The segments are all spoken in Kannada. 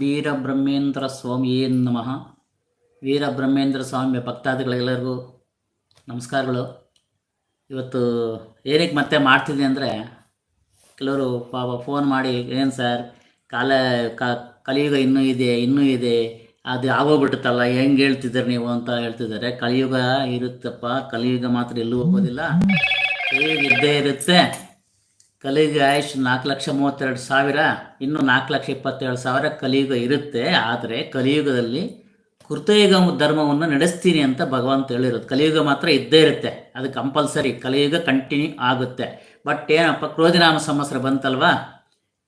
ವೀರಬ್ರಹ್ಮೇಂದ್ರ ಸ್ವಾಮಿಯೇ ನಮಃ. ವೀರಬ್ರಹ್ಮೇಂದ್ರ ಸ್ವಾಮಿಯ ಭಕ್ತಾದಿಗಳೆಲ್ಲರಿಗೂ ನಮಸ್ಕಾರಗಳು. ಇವತ್ತು ಏನಕ್ಕೆ ಮತ್ತೆ ಮಾಡ್ತಿದ್ದೆ ಅಂದರೆ ಕೆಲವರು ಪಾಪ ಫೋನ್ ಮಾಡಿ, ಏನು ಸರ್, ಕಾಲ ಕಲಿಯುಗ ಇನ್ನೂ ಇದೆ ಇನ್ನೂ ಇದೆ. ಅದು ಆಗೋಗ್ಬಿಡುತ್ತಲ್ಲ ಹೆಂಗೆ ಹೇಳ್ತಿದ್ದಾರೆ ನೀವು? ಅಂತ ಹೇಳ್ತಿದ್ದಾರೆ. ಕಲಿಯುಗ ಇರುತ್ತಪ್ಪ, ಕಲಿಯುಗ ಮಾತ್ರ ಎಲ್ಲೂ ಹೋಗೋದಿಲ್ಲ. ಕಲಿಯುಗ ಇದ್ದೇ ಇರುತ್ತೆ. ಕಲಿಯುಗ ಆಯುಷ್ ನಾಲ್ಕು ಲಕ್ಷ ಮೂವತ್ತೆರಡು ಸಾವಿರ, ಇನ್ನು ನಾಲ್ಕು ಲಕ್ಷ ಇಪ್ಪತ್ತೇಳು ಸಾವಿರ ಕಲಿಯುಗ ಇರುತ್ತೆ. ಆದರೆ ಕಲಿಯುಗದಲ್ಲಿ ಕೃತಯುಗ ಧರ್ಮವನ್ನು ನಡೆಸ್ತೀನಿ ಅಂತ ಭಗವಂತ ಹೇಳಿರೋದು. ಕಲಿಯುಗ ಮಾತ್ರ ಇದ್ದೇ ಇರುತ್ತೆ. ಅದು ಕಂಪಲ್ಸರಿ. ಕಲಿಯುಗ ಕಂಟಿನ್ಯೂ ಆಗುತ್ತೆ. ಬಟ್ ಏನಪ್ಪ, ಕ್ರೋಧಿನಾಮ ಸಂವತ್ಸರ ಬಂತಲ್ವಾ?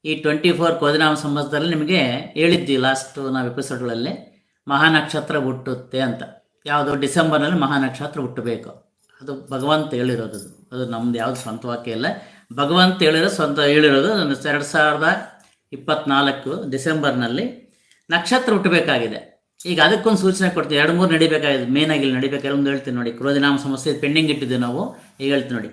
ಈ ಟ್ವೆಂಟಿ ಫೋರ್ ಕ್ರೋಧಿನಾಮ ಸಂವತ್ಸರದಲ್ಲಿ ನಿಮಗೆ ಹೇಳಿದ್ದಿ ಲಾಸ್ಟ್ ನಾವು ಎಪಿಸೋಡ್ಗಳಲ್ಲಿ ಮಹಾನಕ್ಷತ್ರ ಹುಟ್ಟುತ್ತೆ ಅಂತ. ಯಾವುದು ಡಿಸೆಂಬರ್ನಲ್ಲಿ ಮಹಾನಕ್ಷತ್ರ ಹುಟ್ಟಬೇಕು. ಅದು ಭಗವಂತ ಹೇಳಿರೋದು. ಅದು. ನಮ್ದು ಯಾವುದು ಸ್ವಂತ ವಾಕ್ಯ ಇಲ್ಲ. ಭಗವಂತ ಹೇಳಿರೋ ಸ್ವಂತ ಹೇಳಿರೋದು ಎರಡು ಸಾವಿರದ ಇಪ್ಪತ್ನಾಲ್ಕು ಡಿಸೆಂಬರ್ನಲ್ಲಿ ನಕ್ಷತ್ರ ಹುಟ್ಟಬೇಕಾಗಿದೆ. ಈಗ ಅದಕ್ಕೊಂದು ಸೂಚನೆ ಕೊಡ್ತೀವಿ ಎರಡು ಮೂರು ನಡಿಬೇಕಾಗಿದೆ. ಆಗಿ ಇಲ್ಲಿ ನಡಿಬೇಕಾದ್ರೆ ಒಂದು ಹೇಳ್ತೀನಿ ನೋಡಿ. ಕ್ರೋಧಿನಾಮ ಸಮಸ್ಯೆ ಪೆಂಡಿಂಗ್ ಇಟ್ಟಿದ್ದೆ ನಾವು. ಈಗ ಹೇಳ್ತೀವಿ ನೋಡಿ.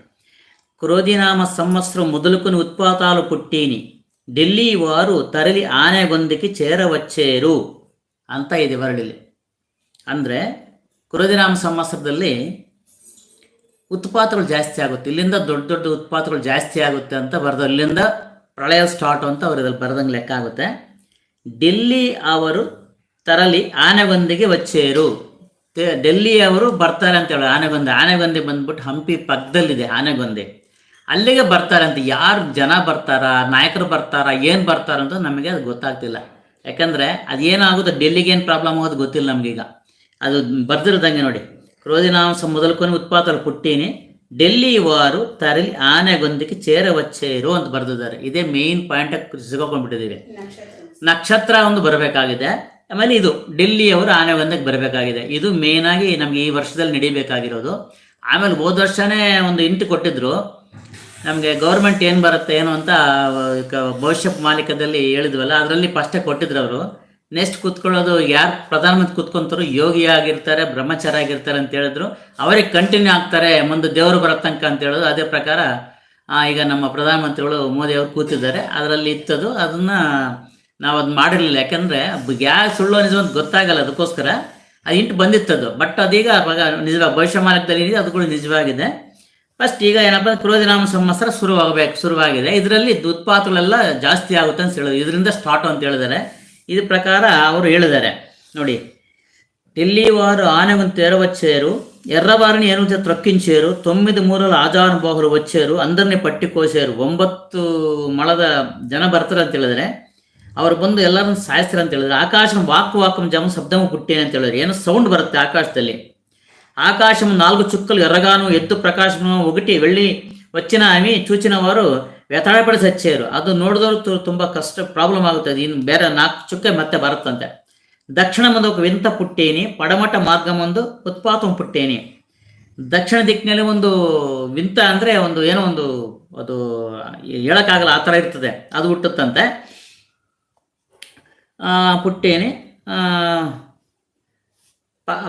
ಕ್ರೋಧಿನಾಮ ಸಂವತ್ಸರ ಮೊದಲುಕು ಉತ್ಪಾತಾಲು ಪುಟ್ಟೀನಿ. ಡೆಲ್ಲಿ ವಾರು ತರಲಿ ಆನೆಗೊಂದಕ್ಕೆ ಚೇರವಚ್ಚೇರು ಅಂತ ಇದೆ ಬರಲಿಲ್ಲ ಅಂದರೆ ಕ್ರೋಧಿನಾಮ ಸಂವತ್ಸರದಲ್ಲಿ ಉತ್ಪಾತಗಳು ಜಾಸ್ತಿ ಆಗುತ್ತೆ. ಇಲ್ಲಿಂದ ದೊಡ್ಡ ದೊಡ್ಡ ಉತ್ಪಾತಗಳು ಜಾಸ್ತಿ ಆಗುತ್ತೆ ಅಂತ ಬರೆದು ಇಲ್ಲಿಂದ ಪ್ರಳಯ ಸ್ಟಾರ್ಟ್ ಅಂತ ಅವರು ಇದ್ರಲ್ಲಿ ಬರೆದಂಗೆ ಲೆಕ್ಕ ಆಗುತ್ತೆ. ಡೆಲ್ಲಿ ಅವರು ತರಲಿ ಆನೆಗೊಂದಿಗೆ ವಚ್ಚೇರು. ಡೆಲ್ಲಿ ಅವರು ಬರ್ತಾರೆ ಅಂತ ಹೇಳಿ ಆನೆಗೊಂದಿ. ಆನೆಗೊಂದೆ ಬಂದ್ಬಿಟ್ಟು ಹಂಪಿ ಪಕ್ಕದಲ್ಲಿದೆ ಆನೆಗೊಂದೆ. ಅಲ್ಲಿಗೆ ಬರ್ತಾರೆ ಅಂತ ಯಾರು ಜನ ಬರ್ತಾರ, ನಾಯಕರು ಬರ್ತಾರ, ಏನು ಬರ್ತಾರ ಅಂತ ನಮಗೆ ಅದು ಗೊತ್ತಾಗ್ತಿಲ್ಲ. ಯಾಕಂದರೆ ಅದೇನಾಗುತ್ತೆ, ಡೆಲ್ಲಿಗೆ ಏನು ಪ್ರಾಬ್ಲಮ್ ಆಗೋದು ಗೊತ್ತಿಲ್ಲ ನಮಗೀಗ. ಅದು ಬರ್ದಿರದಂಗೆ ನೋಡಿ. రోజునాంశ మొదలుకొని ఉత్పాతాలు పుట్టిని ಡೆಲ್ಲಿ ವಾರು ತರಲಿ ಆನೆಗೊಂದಿಗೆ ಚೇರವಚ್ಚೇರು ಅಂತ ಬರೆದಿದ್ದಾರೆ. ಇದೇ ಮೇನ್ ಪಾಯಿಂಟ್ ಸಿಗಾಕೊಂಡ್ಬಿಟ್ಟಿದ್ದೀವಿ ನಕ್ಷತ್ರ. ಒಂದು ಬರಬೇಕಾಗಿದೆ. ಆಮೇಲೆ ಇದು ಡೆಲ್ಲಿಯವರು ಆನೆಗೊಂದಕ್ಕೆ ಬರಬೇಕಾಗಿದೆ. ಇದು ಮೇನ್ ಆಗಿ ನಮ್ಗೆ ಈ ವರ್ಷದಲ್ಲಿ ನಡಿಬೇಕಾಗಿರೋದು. ಆಮೇಲೆ ಹೋದ ವರ್ಷನೇ ಒಂದು ಇಂಟು ಕೊಟ್ಟಿದ್ರು. ನಮಗೆ ಗೌರ್ಮೆಂಟ್ ಏನು ಬರುತ್ತೆ ಏನು ಅಂತ ಭವಿಷ್ಯ ಮಾಲಿಕದಲ್ಲಿ ಹೇಳಿದ್ವಲ್ಲ ಅದರಲ್ಲಿ ಫಸ್ಟೇ ಕೊಟ್ಟಿದ್ರು ಅವರು. ನೆಕ್ಸ್ಟ್ ಕೂತ್ಕೊಳ್ಳೋದು ಯಾರು ಪ್ರಧಾನಮಂತ್ರಿ ಕೂತ್ಕೊಂತಾರೋ ಯೋಗಿ ಆಗಿರ್ತಾರೆ, ಬ್ರಹ್ಮಚಾರಿ ಆಗಿರ್ತಾರೆ ಅಂತ ಹೇಳಿದ್ರು. ಅವರೇ ಕಂಟಿನ್ಯೂ ಆಗ್ತಾರೆ, ಮುಂದೆ ದೇವರು ಬರೋ ತನಕ ಅಂತ ಹೇಳೋದು. ಅದೇ ಪ್ರಕಾರ ಈಗ ನಮ್ಮ ಪ್ರಧಾನಮಂತ್ರಿಗಳು ಮೋದಿ ಅವರು ಕೂತಿದ್ದಾರೆ. ಅದರಲ್ಲಿ ಇತ್ತದು. ಅದನ್ನ ನಾವು ಅದು ಮಾಡಿರಲಿಲ್ಲ. ಯಾಕಂದ್ರೆ ಯಾವ ಸುಳ್ಳು ನಿಜ ಅಂತ ಗೊತ್ತಾಗಲ್ಲ ಅದಕ್ಕೋಸ್ಕರ. ಅದು ಇಂಟು ಬಂದಿತ್ತದು. ಬಟ್ ಅದೀಗ ನಿಜವಾಗ ಭವಿಷ್ಯ ಮಾರ್ಗದಲ್ಲಿ ಇದೆ ಅದು ಕೂಡ ನಿಜವಾಗಿದೆ. ಫಸ್ಟ್ ಈಗ ಏನಪ್ಪ ಕ್ರೋಧಿನಾಮ ಸಂವತ್ಸರ ಶುರುವಾಗಬೇಕು, ಶುರುವಾಗಿದೆ. ಇದರಲ್ಲಿ ಉತ್ಪಾತಗಳೆಲ್ಲ ಜಾಸ್ತಿ ಆಗುತ್ತೆ ಅಂತ ಹೇಳಿದ್ರು. ಇದರಿಂದ ಸ್ಟಾರ್ಟ್ ಅಂತ ಹೇಳಿದ್ದಾರೆ. ಇದ್ರ ಪ್ರಕಾರ ಅವರು ಹೇಳಿದ್ದಾರೆ. ನೋಡಿ ಡೆಲ್ಲಿವಾರು ಆನೆಗೊಂತೆರ ವಚ್ಚೇರು ಎರ್ರಬಾರಿನ ಏನು ತ್ರಕ್ಕಿಂಚೇರು ತೊಂಬತ್ತು ಮೂರಲ್ಲಿ ಆಜಾನುಭವರು ವಚ್ಚೇರು, ಅಂದರ್ನೆ ಪಟ್ಟಿ ಕೋಸೇರು, ಒಂಬತ್ತು ಮಳದ ಜನ ಬರ್ತಾರೆ ಅಂತ ಹೇಳಿದ್ರೆ, ಅವ್ರು ಬಂದು ಎಲ್ಲರನ್ನ ಸಾಯಿಸ್ತಾರೆ ಅಂತ ಹೇಳಿದ್ರೆ, ಆಕಾಶಂ ವಾಕು ವಾಕಂ ಜಮ ಶಬ್ದಮ ಪುಟ್ಟೇನೆ ಅಂತ ಹೇಳಿದ್ರೆ, ಏನೋ ಸೌಂಡ್ ಬರುತ್ತೆ ಆಕಾಶದಲ್ಲಿ? ಆಕಾಶಂ ನಾಲ್ಕು ಚುಕ್ಕಲು ಎರಗಾನು ಎದ್ದು ಪ್ರಕಾಶಮ ಒಗಟಿ ವೆಳ್ಳಿ ವಚ್ಚಿನ ಆಮಿ, ಚೂಚಿನವರು ವ್ಯಥಾಳಪಡಿ ಚೇರು. ಅದು ನೋಡಿದವ್ರು ತುಂಬಾ ಕಷ್ಟ ಪ್ರಾಬ್ಲಮ್ ಆಗುತ್ತೆ. ಇನ್ನು ಬೇರೆ ನಾಲ್ಕು ಚುಕ್ಕೆ ಮತ್ತೆ ಬರುತ್ತಂತೆ. ದಕ್ಷಿಣ ಮುಂದಕ್ಕೆ ವಿಂತ ಪುಟ್ಟೇನಿ, ಪಡಮಟ ಮಾರ್ಗ ಒಂದು ಉತ್ಪಾತಂ ಪುಟ್ಟೇನಿ. ದಕ್ಷಿಣ ದಿಕ್ಕಿನಲ್ಲಿ ಒಂದು ವಿಂತ ಅಂದ್ರೆ ಒಂದು ಏನೋ ಒಂದು ಅದು ಹೇಳಕ್ಕಾಗಲ್ಲ, ಆ ಥರ ಇರ್ತದೆ. ಅದು ಹುಟ್ಟುತ್ತಂತೆ. ಪುಟ್ಟೇನಿ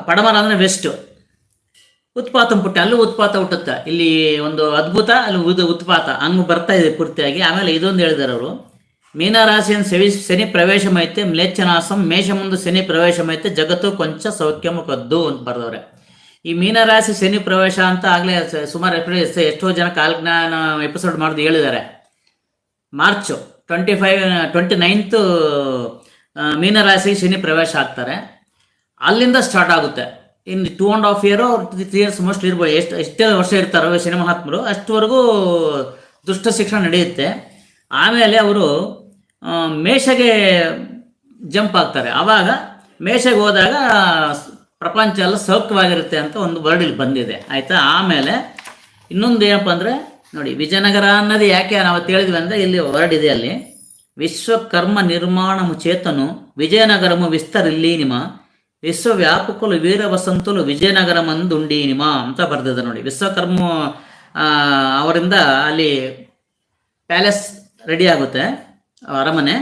ಪಡಮರ ಅಂದ್ರೆ ವೆಸ್ಟ್ ಉತ್ಪಾತ ಪುಟ್ಟ, ಅಲ್ಲೂ ಉತ್ಪಾತ ಹುಟ್ಟುತ್ತೆ. ಇಲ್ಲಿ ಒಂದು ಅದ್ಭುತ, ಅಲ್ಲಿ ಉತ್ಪಾತ, ಹಂಗೆ ಬರ್ತಾ ಇದೆ ಪೂರ್ತಿಯಾಗಿ. ಆಮೇಲೆ ಇದೊಂದು ಹೇಳಿದಾರೆ ಅವರು. ಮೀನರಾಶಿಯನ್ನು ಸೆವಿ ಶನಿ ಪ್ರವೇಶಮೈತೆ ಮ್ಲೇಚ್ಛನಾಸಂ ಮೇಷ ಮುಂದೆ ಶನಿ ಪ್ರವೇಶಮೈತೆ ಜಗತ್ತು ಕೊಂಚ ಸೌಖ್ಯಮ ಮುಖದ್ದು ಅಂತ ಬರೆದವ್ರೆ. ಈ ಮೀನರಾಶಿ ಶನಿ ಪ್ರವೇಶ ಅಂತ ಆಗ್ಲೇ ಸುಮಾರು ಎಷ್ಟೋ ಜನ ಕಾಲಜ್ಞಾನ ಎಪಿಸೋಡ್ ಮಾಡೋದು ಹೇಳಿದ್ದಾರೆ. March twenty five twenty nine ಮೀನರಾಶಿ ಶನಿ ಪ್ರವೇಶ ಆಗ್ತಾರೆ. ಅಲ್ಲಿಂದ ಸ್ಟಾರ್ಟ್ ಆಗುತ್ತೆ. In two and half year three years most ಇರ್ಬೋದು. ಎಷ್ಟು ಎಷ್ಟೇ ವರ್ಷ ಇರ್ತಾರೋ ಸಿನಿಮಾ ಮಹಾತ್ಮರು ಅಷ್ಟುವರೆಗೂ ದುಷ್ಟ ಶಿಕ್ಷಣ ನಡೆಯುತ್ತೆ. ಆಮೇಲೆ ಅವರು ಮೇಷಗೆ ಜಂಪ್ ಆಗ್ತಾರೆ. ಆವಾಗ ಮೇಷಗೆ ಹೋದಾಗ ಪ್ರಪಂಚ ಎಲ್ಲ ಸೌಖ್ಯವಾಗಿರುತ್ತೆ ಅಂತ ಒಂದು ವರ್ಡ್ ಇಲ್ಲಿ ಬಂದಿದೆ. ಆಯಿತಾ? ಆಮೇಲೆ ಇನ್ನೊಂದು ಏನಪ್ಪ ಅಂದರೆ, ನೋಡಿ, ವಿಜಯನಗರ ಅನ್ನೋದು ಯಾಕೆ ನಾವು ಹೇಳಿದ್ವಿ ಅಂದರೆ ಇಲ್ಲಿ ವರ್ಡ್ ಇದೆ ಅಲ್ಲಿ. ವಿಶ್ವಕರ್ಮ ನಿರ್ಮಾಣ ಚೇತನು, ವಿಜಯನಗರಮು ವಿಸ್ತರಿಲ್ಲಿ ನಿಮ್ಮ ವಿಶ್ವವ್ಯಾಪಕಲು ವೀರ ವಸಂತಲು ವಿಜಯನಗರಮಂದುಂಡೀನಿಮ ಅಂತ ಬರ್ದಿದೆ ನೋಡಿ. ವಿಶ್ವಕರ್ಮ ಅವರಿಂದ ಅಲ್ಲಿ ಪ್ಯಾಲೇಸ್ ರೆಡಿ ಆಗುತ್ತೆ ಅರಮನೆ.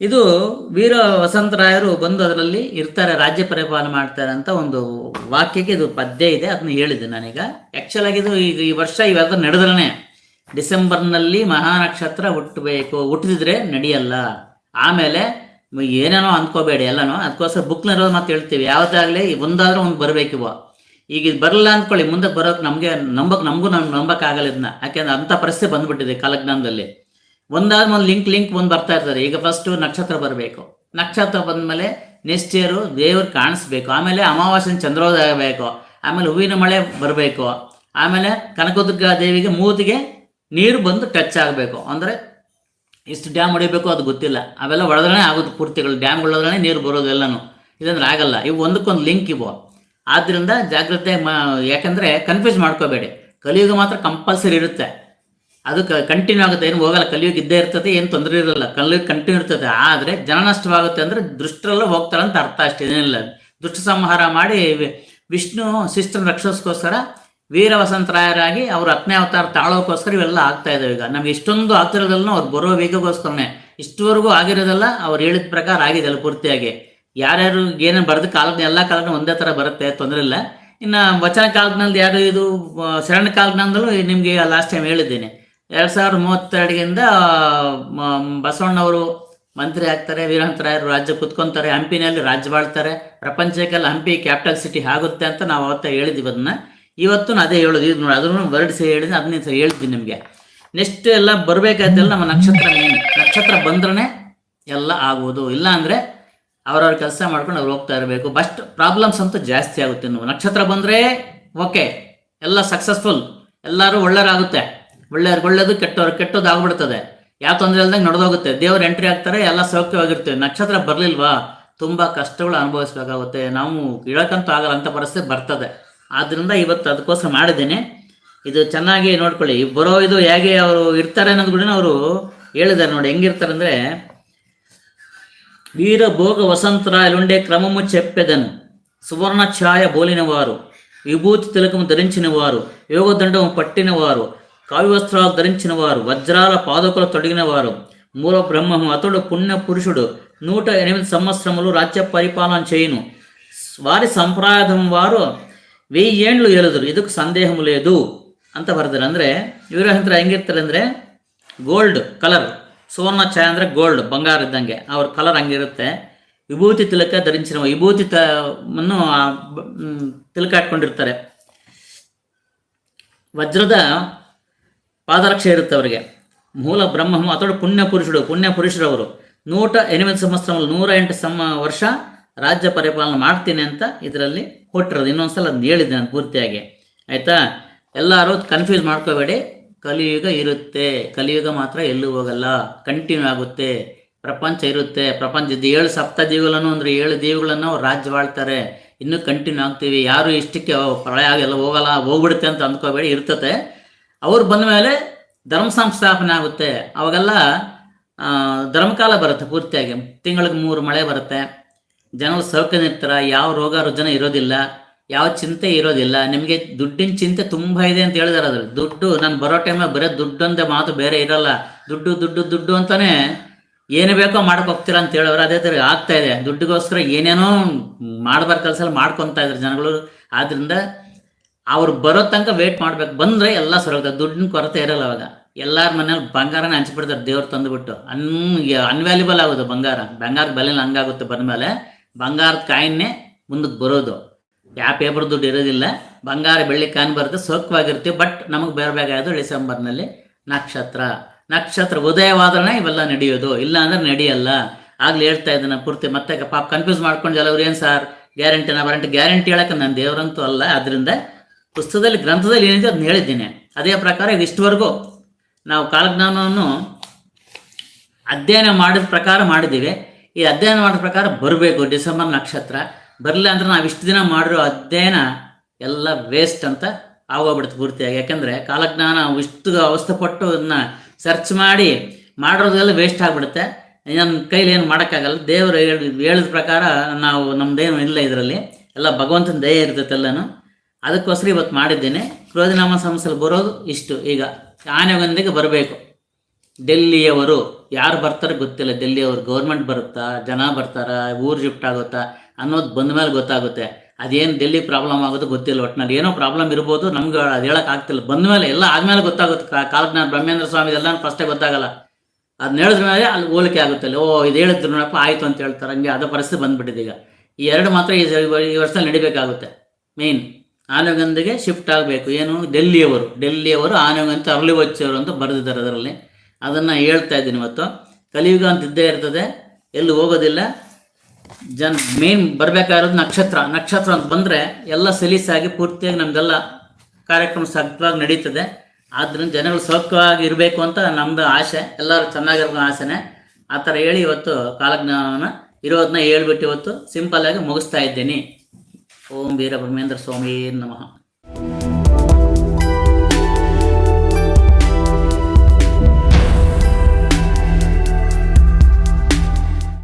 ಇದು ವೀರ ವಸಂತರಾಯರು ಬಂದು ಅದರಲ್ಲಿ ಇರ್ತಾರೆ, ರಾಜ್ಯ ಪರಿಪಾಲನೆ ಮಾಡ್ತಾರೆ ಅಂತ ಒಂದು ವಾಕ್ಯಕ್ಕೆ ಇದು ಪದ್ಯ ಇದೆ, ಅದನ್ನ ಹೇಳಿದೆ ನಾನೀಗ. ಆ್ಯಕ್ಚುಲ್ ಆಗಿ ಇದು ಈಗ ಈ ವರ್ಷ ಇವೆಲ್ಲ ನಡೆದ್ರೆ ಡಿಸೆಂಬರ್ನಲ್ಲಿ ಮಹಾನಕ್ಷತ್ರ ಹುಟ್ಟಬೇಕು. ಹುಟ್ಟಿದ್ರೆ ನಡೆಯಲ್ಲ. ಆಮೇಲೆ ಏನೇನೋ ಅಂದ್ಕೋಬೇಡಿ ಎಲ್ಲನೂ. ಅದಕ್ಕೋಸ್ಕರ ಬುಕ್ನರೋ ಮತ್ತೆ ಹೇಳ್ತೀವಿ. ಯಾವುದಾಗಲಿ ಒಂದಾದ್ರೂ ಒಂದು ಬರಬೇಕಿವ ಈಗ ಇದು ಬರಲ್ಲ ಅಂದ್ಕೊಳ್ಳಿ, ಮುಂದೆ ಬರೋಕೆ ನಮಗೆ ನಂಬಕ್, ನಮಗೂ ನಮ್ಗೆ ನಂಬಕ್ಕಾಗಲ್ಲ ಇದನ್ನ ಯಾಕೆಂದ್ರೆ ಅಂಥ ಪರಿಸ್ಥಿತಿ ಬಂದ್ಬಿಟ್ಟಿದೆ ಕಾಲಜ್ಞಾನದಲ್ಲಿ. ಒಂದಾದ ಒಂದು ಲಿಂಕ್ ಲಿಂಕ್ ಒಂದು ಬರ್ತಾ ಇರ್ತದೆ. ಈಗ ಫಸ್ಟ್ ನಕ್ಷತ್ರ ಬರಬೇಕು. ನಕ್ಷತ್ರ ಬಂದಮೇಲೆ ನೆಕ್ಸ್ಟ್ ಇಯರು ದೇವ್ರು ಕಾಣಿಸ್ಬೇಕು. ಆಮೇಲೆ ಅಮಾವಾಸ್ಯನ ಚಂದ್ರೋದಯ ಆಗಬೇಕು ಆಮೇಲೆ ಹೂವಿನ ಮಳೆ ಬರಬೇಕು. ಆಮೇಲೆ ಕನಕದುರ್ಗ ದೇವಿಗೆ ಮೂತಿಗೆ ನೀರು ಬಂದು ಟಚ್ ಆಗಬೇಕು. ಅಂದರೆ ಇಷ್ಟು ಡ್ಯಾಮ್ ಹೊಡಿಬೇಕು ಅದು ಗೊತ್ತಿಲ್ಲ. ಅವೆಲ್ಲ ಹೊಡೆದ್ರೆ ಆಗೋದು ಪೂರ್ತಿಗಳು. ಡ್ಯಾಮ್ ಹೊಡೆದ್ರೆ ನೀರು ಬರೋದು ಇದಂದ್ರೆ ಆಗಲ್ಲ. ಇವು ಒಂದಕ್ಕೊಂದು ಲಿಂಕ್ ಇವು. ಆದ್ದರಿಂದ ಜಾಗ್ರತೆ ಮಾ, ಯಾಕಂದರೆ ಕನ್ಫ್ಯೂಸ್ ಮಾಡ್ಕೋಬೇಡಿ. ಕಲಿಯುಗ ಮಾತ್ರ ಕಂಪಲ್ಸರಿ ಇರುತ್ತೆ. ಅದು ಕಂಟಿನ್ಯೂ ಆಗುತ್ತೆ. ಏನು ಹೋಗಲ್ಲ. ಕಲಿಯುಗ ಇದ್ದೇ ಇರ್ತದೆ. ಏನು ತೊಂದರೆ ಇರಲ್ಲ. ಕಲಿಯುಗ ಕಂಟಿನ್ಯೂ ಇರ್ತದೆ. ಆದರೆ ಜನ ನಷ್ಟವಾಗುತ್ತೆ ಅಂದರೆ ದುಷ್ಟರೆಲ್ಲ ಹೋಗ್ತಾರಂತ ಅರ್ಥ ಅಷ್ಟೇ. ಏನಿಲ್ಲ. ದುಷ್ಟ ಸಂಹಾರ ಮಾಡಿ ವಿಷ್ಣು ಶಿಷ್ಟನ ರಕ್ಷಿಸೋಸ್ಕರ ವೀರ ವಸಂತರಾಯರಾಗಿ ಅವ್ರ ಹತ್ತನೇ ಅವತಾರ ತಾಳೋಕ್ಕೋಸ್ಕರ ಇವೆಲ್ಲ ಆಗ್ತಾ ಇದಾವೆ ಈಗ. ನಮ್ಗೆ ಇಷ್ಟೊಂದು ಆಗ್ತಿರೋದಲ್ಲ ಅವ್ರು ಬರೋ ವೇಗಕ್ಕೋಸ್ಕರನೇ. ಇಷ್ಟುವರೆಗೂ ಆಗಿರೋದಲ್ಲ ಅವ್ರು ಹೇಳಿದ ಪ್ರಕಾರ ಆಗಿದೆ ಅಲ್ಲಿ ಪೂರ್ತಿಯಾಗಿ. ಯಾರ್ಯಾರು ಏನೇನು ಬರೆದ ಕಾಲದ ಎಲ್ಲ ಕಾಲದ ಒಂದೇ ಥರ ಬರುತ್ತೆ, ತೊಂದರೆ ಇಲ್ಲ. ಇನ್ನು ವಚನ ಕಾಲದಲ್ಲಿ ಯಾರು ಇದು ಶರಣ ಕಾಲದಲ್ಲೂ ನಿಮಗೆ ಲಾಸ್ಟ್ ಟೈಮ್ ಹೇಳಿದ್ದೀನಿ. ಎರಡು ಸಾವಿರದ ಮೂವತ್ತೆರಡರಿಂದ ಬಸವಣ್ಣವರು ಮಂತ್ರಿ ಆಗ್ತಾರೆ ವೀರಹಂತರಾಯರು ರಾಜ್ಯ ಕುತ್ಕೊಂತಾರೆ, ಹಂಪಿನಲ್ಲಿ ರಾಜ್ಯ ಬಾಳ್ತಾರೆ, ಪ್ರಪಂಚಕ್ಕೆಲ್ಲ ಹಂಪಿ ಕ್ಯಾಪಿಟಲ್ ಸಿಟಿ ಆಗುತ್ತೆ ಅಂತ ನಾವು ಅವತ್ತ ಹೇಳಿದ್ವಿ ಅದನ್ನ ಇವತ್ತು ನಾನು ಅದೇ ಹೇಳೋದು. ಇದು ನೋಡಿ, ಅದನ್ನು ಹೊರಡಿಸಿ ಹೇಳಿದ್ರೆ ಅದನ್ನೇ ಸಹ ಹೇಳ್ತೀನಿ ನಿಮಗೆ. ನೆಕ್ಸ್ಟ್ ಎಲ್ಲ ಬರಬೇಕಾದ್ದೆಲ್ಲ ನಮ್ಮ ನಕ್ಷತ್ರ ಮೇನ್ ನಕ್ಷತ್ರ ಬಂದ್ರೆ ಎಲ್ಲ ಆಗುವುದು ಇಲ್ಲ ಅಂದರೆ ಅವ್ರವ್ರ ಕೆಲಸ ಮಾಡ್ಕೊಂಡು ಅವ್ರು ಹೋಗ್ತಾ ಇರಬೇಕು. ಬಸ್ಟ್ ಪ್ರಾಬ್ಲಮ್ಸ್ ಅಂತೂ ಜಾಸ್ತಿ ಆಗುತ್ತೆ ನೀವು. ನಕ್ಷತ್ರ ಬಂದರೆ ಓಕೆ ಎಲ್ಲ ಸಕ್ಸಸ್ಫುಲ್ ಎಲ್ಲರೂ ಒಳ್ಳೆಯರಾಗುತ್ತೆ. ಒಳ್ಳೆಯವ್ರಿಗೆ ಒಳ್ಳೇದು, ಕೆಟ್ಟವ್ರು ಕೆಟ್ಟದ್ದು ಆಗ್ಬಿಡ್ತದೆ. ಯಾವ ತೊಂದರೆ ಇಲ್ದಂಗೆ ನಡೆದೋಗುತ್ತೆ. ದೇವ್ರು ಎಂಟ್ರಿ ಆಗ್ತಾರೆ, ಎಲ್ಲ ಸೌಖ್ಯವಾಗಿರ್ತೇವೆ ನಕ್ಷತ್ರ ಬರಲಿಲ್ವಾ? ತುಂಬ ಕಷ್ಟಗಳು ಅನುಭವಿಸ್ಬೇಕಾಗುತ್ತೆ. ನಾವು ಇಳಕ್ಕಂತೂ ಆಗಲ್ಲ ಅಂತ ಪರಿಸ್ಥಿತಿ ಬರ್ತದೆ. ಆದ್ದರಿಂದ ಇವತ್ತು ಅದಕ್ಕೋಸ್ಕರ ಮಾಡಿದ್ದೇನೆ ಇದು ಚೆನ್ನಾಗಿ ನೋಡ್ಕೊಳ್ಳಿ ಈ ಬರೋ ಇದು ಹೇಗೆ ಅವರು ಇರ್ತಾರೆ ಅನ್ನೋದು ಕೂಡ ಅವರು ಹೇಳಿದ್ದಾರೆ ನೋಡಿ ಹೆಂಗಿರ್ತಾರೆ ಅಂದರೆ వీర భోగ వసంతరాయలుండే క్రమము చెప్పెదను సువర్ణ ఛాయ బోలినవారు విభూతి తిలకము ధరించిన వారు యోగదండము పట్టిన వారు కావ్యవస్త్రాలు ధరించిన వారు వజ్రాల పాదకులు తొడిగిన వారు మూల బ్రహ్మము అతడు పుణ్య పురుషుడు నూట ఎనిమిది సంవత్సరములు రాజ్య పరిపాలన చేయును వారి సంప్రదాయం వారు వెయ్యి ಏಣ್ಲು ಹೇಳಿದ್ರು, ಇದಕ್ಕೆ ಸಂದೇಹ లేదు ಅಂತ ಬರ್ತಾರೆ ಅಂದರೆ ಇವರ ಹತ್ರ ಹೆಂಗಿರ್ತಾರೆ ಅಂದರೆ ಗೋಲ್ಡ್ ಕಲರ್ ಸುವರ್ಣ ಚಾಯ್ ಅಂದರೆ ಗೋಲ್ಡ್ ಬಂಗಾರ ಇದ್ದಂಗೆ. ಅವ್ರ ಕಲರ್ ಹಂಗಿರುತ್ತೆ. ವಿಭೂತಿ ತಿಲಕ ಧರಿಸಿರ ವಿಭೂತಿ ಅನ್ನು ತಿಲಕ ಹಾಕೊಂಡಿರ್ತಾರೆ ವಜ್ರದ ಪಾದರಕ್ಷೆ ಇರುತ್ತೆ ಅವರಿಗೆ. ಮೂಲ ಬ್ರಹ್ಮ ಅಥವಾ ಪುಣ್ಯ ಪುರುಷರು ಪುಣ್ಯ ಪುರುಷರವರು ನೂಟ ಎನಿಮಿದ ಸಂವತ್ಸರ ನೂರ ಎಂಟು ಸಮ ವರ್ಷ ರಾಜ್ಯ ಪರಿಪಾಲನೆ ಮಾಡ್ತೀನಿ ಅಂತ ಇದರಲ್ಲಿ ಕೊಟ್ಟಿರೋದು. ಇನ್ನೊಂದ್ಸಲ ಅದನ್ನ ಹೇಳಿದ್ದೆ ನಾನು ಪೂರ್ತಿಯಾಗಿ. ಆಯ್ತಾ? ಎಲ್ಲರೂ ಕನ್ಫ್ಯೂಸ್ ಮಾಡ್ಕೋಬೇಡಿ. ಕಲಿಯುಗ ಇರುತ್ತೆ. ಕಲಿಯುಗ ಮಾತ್ರ ಎಲ್ಲೂ ಹೋಗಲ್ಲ. ಕಂಟಿನ್ಯೂ ಆಗುತ್ತೆ. ಪ್ರಪಂಚ ಇರುತ್ತೆ. ಪ್ರಪಂಚದ ಏಳು ಸಪ್ತ ದೇವಿಗಳನ್ನು ಅಂದ್ರೆ ಏಳು ದೇವಿಗಳನ್ನ ಅವ್ರು ರಾಜ್ಯವಾಳ್ತಾರೆ ಇನ್ನೂ ಕಂಟಿನ್ಯೂ ಆಗ್ತೀವಿ. ಯಾರು ಇಷ್ಟಕ್ಕೆ ಪ್ರಳಯ ಆಗಲ್ಲ ಹೋಗಲ್ಲ, ಹೋಗ್ಬಿಡುತ್ತೆ ಅಂತ ಅಂದ್ಕೋಬೇಡಿ. ಇರ್ತತೆ. ಅವ್ರು ಬಂದ ಮೇಲೆ ಧರ್ಮ ಸಂಸ್ಥಾಪನೆ ಆಗುತ್ತೆ. ಅವಾಗೆಲ್ಲ ಧರ್ಮಕಾಲ ಬರುತ್ತೆ ಪೂರ್ತಿಯಾಗಿ. ತಿಂಗಳಿಗೆ ಮೂರು ಮಳೆ ಬರುತ್ತೆ. ಜನರು ಸೌಖ್ಯ ಇರ್ತಾರೆ ಯಾವ ರೋಗ ರುಜನ ಇರೋದಿಲ್ಲ, ಯಾವ ಚಿಂತೆ ಇರೋದಿಲ್ಲ, ನಿಮಗೆ ದುಡ್ಡಿನ ಚಿಂತೆ ತುಂಬ ಇದೆ ಅಂತ ಹೇಳಿದಾರೆ ಅದ್ರಲ್ಲಿ. ದುಡ್ಡು, ನಾನು ಬರೋ ಟೈಮಲ್ಲಿ ಬರೀ ದುಡ್ಡು ಅಂತ ಮಾತು ಬೇರೆ ಇರಲ್ಲ. ದುಡ್ಡು ದುಡ್ಡು ದುಡ್ಡು ಅಂತಾನೆ ಏನು ಬೇಕೋ ಮಾಡಕ್ ಹೋಗ್ತೀರಾ ಅಂತ ಹೇಳೋರು. ಅದೇ ತರ ಆಗ್ತಾ ಇದೆ. ದುಡ್ಡಿಗೋಸ್ಕರ ಏನೇನೋ ಮಾಡಬಾರ ಕೆಲಸ ಮಾಡ್ಕೊತಾ ಇದ್ರು ಜನಗಳು. ಆದ್ರಿಂದ ಅವ್ರು ಬರೋ ತನಕ ವೇಟ್ ಮಾಡ್ಬೇಕು. ಬಂದ್ರೆ ಎಲ್ಲ ಸರೋಗ್ತದೆ. ದುಡ್ಡಿನ ಕೊರತೆ ಇರಲ್ಲ ಅವಾಗ. ಎಲ್ಲಾರ ಮನೇಲಿ ಬಂಗಾರನ ಹಂಚ್ಬಿಡ್ತಾರೆ ದೇವ್ರು ತಂದುಬಿಟ್ಟು. ಅನ್ ಅನ್ವ್ಯಾಲ್ಯೂಬಲ್ ಆಗೋದು ಬಂಗಾರ. ಬಂಗಾರದ ಬೆಲೆ ಹಂಗಾಗುತ್ತೆ ಬಂದ್ಮೇಲೆ ಬಂಗಾರದ ಕಾಯಿನ್ನೇ ಮುಂದಕ್ಕೆ ಬರೋದು. ಯಾವ ಪೇಪರ್ ದುಡ್ಡು ಇರೋದಿಲ್ಲ. ಬಂಗಾರ ಬೆಳ್ಳಿ ಕಾಯಿನ್ ಬರುತ್ತೆ ಸೌಖ್ಯವಾಗಿರ್ತೀವಿ ಬಟ್ ನಮಗೆ ಬೇರೆ ಬೇಕಾಗೋದು ಡಿಸೆಂಬರ್ನಲ್ಲಿ ನಕ್ಷತ್ರ. ನಕ್ಷತ್ರ ಉದಯವಾದ್ರೆ ಇವೆಲ್ಲ ನಡೆಯೋದು. ಇಲ್ಲ ಅಂದ್ರೆ ನಡೆಯಲ್ಲ. ಆಗ್ಲೇ ಹೇಳ್ತಾ ಇದ್ದಾನೆ ಪೂರ್ತಿ, ಮತ್ತೆ ಪಾಪ ಕನ್ಫ್ಯೂಸ್ ಮಾಡ್ಕೊಂಡು ಎಲ್ಲವ್ರು ಏನು ಸರ್ ಗ್ಯಾರಂಟಿನ ವಾರಂಟಿ ಗ್ಯಾರಂಟಿ ಹೇಳಕ್ಕೆ ನಾನು ದೇವರಂತೂ ಅಲ್ಲ. ಅದರಿಂದ ಪುಸ್ತಕದಲ್ಲಿ, ಗ್ರಂಥದಲ್ಲಿ ಏನಿದೆ ಅದನ್ನ ಹೇಳಿದ್ದೀನಿ. ಅದೇ ಪ್ರಕಾರ ಇಷ್ಟವರೆಗೂ ನಾವು ಕಾಲಜ್ಞಾನವನ್ನು ಅಧ್ಯಯನ ಮಾಡಿದ ಪ್ರಕಾರ ಮಾಡಿದ್ದೀವಿ. ಈ ಅಧ್ಯಯನ ಮಾಡಿದ ಪ್ರಕಾರ ಬರಬೇಕು. ಡಿಸೆಂಬರ್ ನಕ್ಷತ್ರ. ಬರಲಿಲ್ಲ ಅಂದ್ರೆ ನಾವು ಇಷ್ಟು ದಿನ ಮಾಡಿರೋ ಅಧ್ಯಯನ ಎಲ್ಲ ವೇಸ್ಟ್ ಅಂತ ಆಗೋಗ್ಬಿಡುತ್ತೆ ಪೂರ್ತಿಯಾಗಿ. ಯಾಕಂದರೆ ಕಾಲಜ್ಞಾನ ಇಷ್ಟು ಅವಸ್ಥೆ ಪಟ್ಟು ಅದನ್ನ ಸರ್ಚ್ ಮಾಡಿ ಮಾಡಿರೋದೆಲ್ಲ ವೇಸ್ಟ್ ಆಗಿಬಿಡುತ್ತೆ. ನನ್ನ ಕೈಲಿ ಏನು ಮಾಡೋಕ್ಕಾಗಲ್ಲ. ದೇವರು ಹೇಳಿ, ಹೇಳಿದ ಪ್ರಕಾರ ನಾವು ನಮ್ದೇನು ಇಲ್ಲ ಇದರಲ್ಲಿ. ಎಲ್ಲ ಭಗವಂತನ ದಯ ಇರ್ತೈತೆ ಎಲ್ಲನೂ. ಅದಕ್ಕೋಸ್ಕರ ಇವತ್ತು ಮಾಡಿದ್ದೇನೆ. ಕ್ರೋಧನಾಮ ಸಮಸ್ಯೆಯಲ್ಲಿ ಬರೋದು ಇಷ್ಟು. ಈಗ ಆನೆಗೊಂದಿಗೆ ಬರಬೇಕು. ಡೆಲ್ಲಿಯವರು ಯಾರು ಬರ್ತಾರೆ ಗೊತ್ತಿಲ್ಲ. ಡೆಲ್ಲಿಯವರು ಗೌರ್ಮೆಂಟ್ ಬರುತ್ತಾ? ಜನ ಬರ್ತಾರ? ಊರು ಶಿಫ್ಟ್ ಆಗುತ್ತಾ? ಅನ್ನೋದು ಬಂದ ಮೇಲೆ ಗೊತ್ತಾಗುತ್ತೆ. ಅದೇನು ಡೆಲ್ಲಿ ಪ್ರಾಬ್ಲಮ್ ಆಗೋದು ಗೊತ್ತಿಲ್ಲ. ಒಟ್ಟಿನಲ್ಲಿ ಏನೋ ಪ್ರಾಬ್ಲಮ್ ಇರ್ಬೋದು. ನಮ್ಗೆ ಅದು ಹೇಳಕ್ ಆಗ್ತಿಲ್ಲ. ಬಂದ ಮೇಲೆ ಎಲ್ಲ ಆದ್ಮೇಲೆ ಗೊತ್ತಾಗುತ್ತೆ. ಕಾಲಜ್ಞಾನ, ಬ್ರಹ್ಮೇಂದ್ರ ಸ್ವಾಮಿ ಎಲ್ಲ ಫಸ್ಟೇ ಗೊತ್ತಾಗಲ್ಲ. ಅದನ್ನ ಹೇಳಿದ್ರ ಮೇಲೆ ಅಲ್ಲಿ ಹೋಲಿಕೆ ಆಗುತ್ತೆ. ಅಲ್ಲಿ, ಓ, ಇದು ಹೇಳಿದ್ರು ನೋಡಪ್ಪ, ಆಯಿತು ಅಂತ ಹೇಳ್ತಾರೆ. ಹಂಗೆ ಅದ ಪರಿಸ್ಥಿತಿ ಬಂದ್ಬಿಟ್ಟಿದೆ ಈಗ. ಈ ಎರಡು ಮಾತ್ರ ಈ ವರ್ಷ ನಡಿಬೇಕಾಗುತ್ತೆ. ಮೇನ್ ಆನೆಗಂದಿಗೆ ಶಿಫ್ಟ್ ಆಗಬೇಕು. ಏನು? ಡೆಲ್ಲಿಯವರು. ಡೆಲ್ಲಿಯವರು ಆನೆಗಂತ ಅರಳಿ ವಚ್ಚವರು ಅಂತ ಬರೆದಿದ್ದಾರೆ ಅದರಲ್ಲಿ. ಅದನ್ನು ಹೇಳ್ತಾ ಇದ್ದೀನಿ ಇವತ್ತು. ಕಲಿಯುಗ ಅಂತ ಇದ್ದೇ ಇರ್ತದೆ. ಎಲ್ಲೂ ಹೋಗೋದಿಲ್ಲ. ಜನ್ ಮೇನ್ ಬರಬೇಕಾಗಿರೋದು ನಕ್ಷತ್ರ. ನಕ್ಷತ್ರ ಅಂತ ಬಂದರೆ ಎಲ್ಲ ಸಲೀಸಾಗಿ ಪೂರ್ತಿಯಾಗಿ ನಮ್ದೆಲ್ಲ ಕಾರ್ಯಕ್ರಮ ಸಕ್ತವಾಗಿ ನಡೀತದೆ. ಆದ್ದರಿಂದ ಜನಗಳು ಸೌಖ್ಯವಾಗಿ ಇರಬೇಕು ಅಂತ ನಮ್ಮದು ಆಸೆ. ಎಲ್ಲರೂ ಚೆನ್ನಾಗಿರೋ ಆಸೆನೇ. ಆ ಥರ ಹೇಳಿ ಇವತ್ತು ಕಾಲಜ್ಞಾನವನ್ನು ಇರೋದನ್ನ ಹೇಳ್ಬಿಟ್ಟು ಇವತ್ತು ಸಿಂಪಲ್ ಆಗಿ ಮುಗಿಸ್ತಾ ಇದ್ದೀನಿ. ಓಂ ವೀರಬ್ರಹ್ಮೇಂದ್ರ ಸ್ವಾಮಿ ನಮಃ.